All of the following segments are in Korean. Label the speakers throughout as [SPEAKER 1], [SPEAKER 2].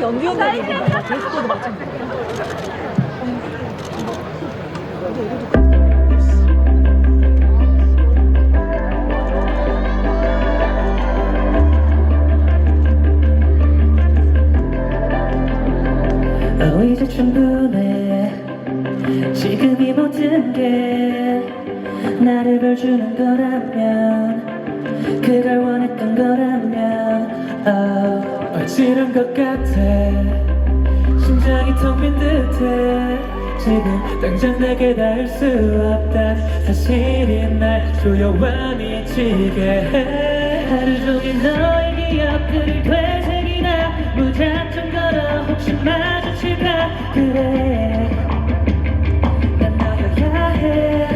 [SPEAKER 1] 연기 연기하게 입는다. 제스처도 마찬가지야.
[SPEAKER 2] 어 이제 충분해 지금 이 모든 게 나를 벌주는 거라면 그걸 원했던 거라면 oh, 어지른 것 같아. 심장이 텅 빈 듯해. 지금 당장 내게 닿을 수 없단 사실이 날 조여와 미치게 해. 하루 종일 너의 기억들을 되새기나. 무작정 걸어 혹시 마주칠까? 그래. 난 너여야 해.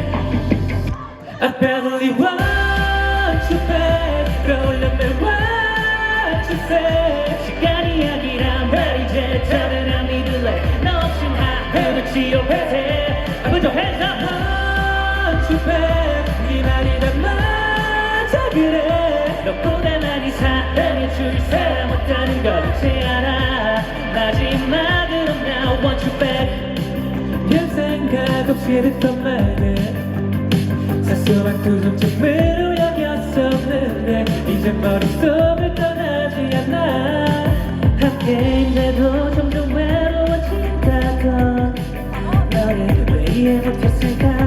[SPEAKER 2] I badly want you back 떠올렸네 what you say 네 말이 다 맞아 그래. 너보다 많이 사랑해줄 사람 없다는 걸 이제 알아? 마지막으로 나 want you back. 별 생각 없이 듣던 말들. 사소한 두 점쯤으로 여겼었는데 이제 머릿속을 떠나지 않아. 함께인데도 점점 외로워진다던 너를 왜 이해 못했을까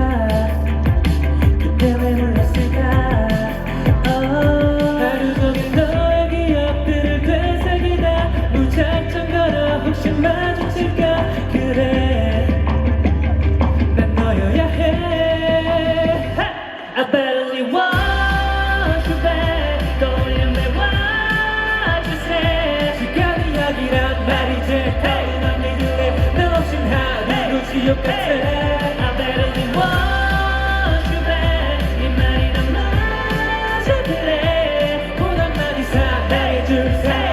[SPEAKER 2] 무작정 걸어 혹시 마주칠까? 그래. 난 너여야 해. I barely want you back. 떠올린 내 say 시간이 약이란 말이지 다른 믿을래 너 없인 하루도 지옥 같아. I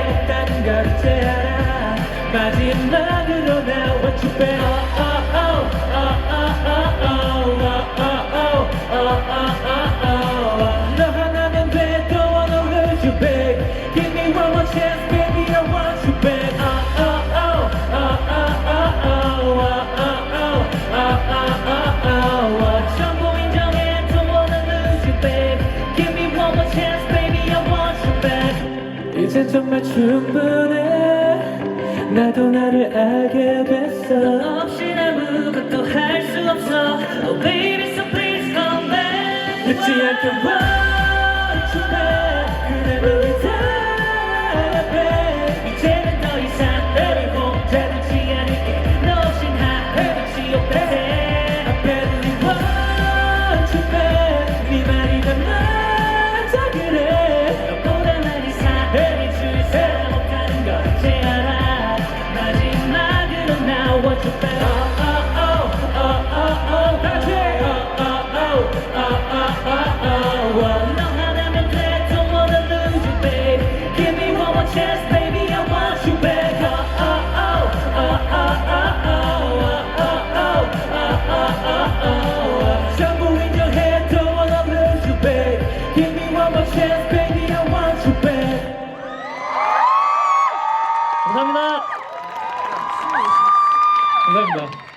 [SPEAKER 2] 이제 정말 충분해. 나도 나를 알게 됐어. 너 없인 아무것도 할 수 없어. Oh baby, so please come back. 늦지 않게 와. 감사합니다. love that.